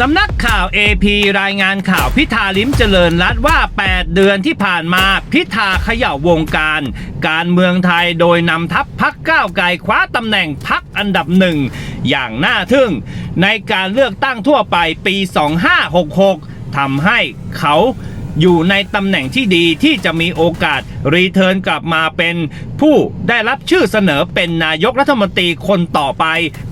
สำนักข่าว AP รายงานข่าวพิธาลิ้มเจริญรัตน์ว่า 8 เดือนที่ผ่านมาพิธาเขย่าวงการ การเมืองไทยโดยนำทัพพักก้าวไกลคว้าตำแหน่งพักอันดับหนึ่ง อย่างน่าทึ่ง ในการเลือกตั้งทั่วไปปี 2566ทำให้เขา อยู่ในตำแหน่งที่ดีที่จะมีโอกาสรีเทิร์นกลับมาเป็นผู้ได้รับชื่อเสนอเป็นนายกรัฐมนตรีคนต่อไป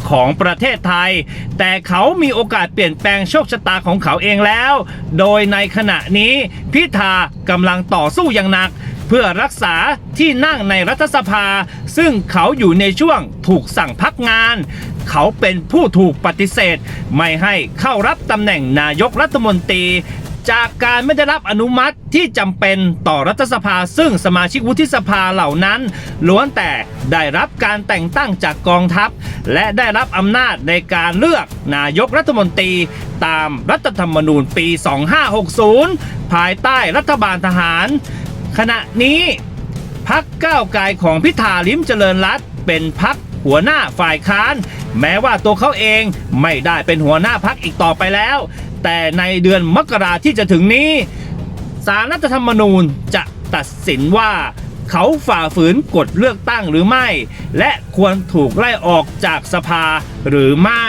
ของประเทศไทย แต่เขามีโอกาสเปลี่ยนแปลงโชคชะตาของเขาเองแล้ว โดยในขณะนี้พิธากำลังต่อสู้อย่างหนักเพื่อรักษาที่นั่งในรัฐสภา ซึ่งเขาอยู่ในช่วงถูกสั่งพักงาน เขาเป็นผู้ถูกปฏิเสธ ไม่ให้เข้ารับตำแหน่งนายกรัฐมนตรี จากการไม่ได้รับอนุมัติที่จำเป็นต่อรัฐสภา ซึ่งสมาชิกวุฒิสภาเหล่านั้น ล้วนแต่ได้รับการแต่งตั้งจากกองทัพ และได้รับอำนาจในการเลือกนายกรัฐมนตรีตามรัฐธรรมนูญปี 2560 ภายใต้รัฐบาลทหาร ขณะนี้พักก้าวไกลของพิธาลิมเจริญรัตเป็นพักหัวหน้าฝ่ายค้าน แม้ว่าตัวเขาเองไม่ได้เป็นหัวหน้าพักอีกต่อไปแล้ว แต่ในเดือนมกราที่จะถึงนี้สารรัฐธรรมนูญจะตัดสินว่าเขาฝ่าฝืนกฎเลือกตั้งหรือไม่ และควรถูกไล่ออกจากสภาหรือไม่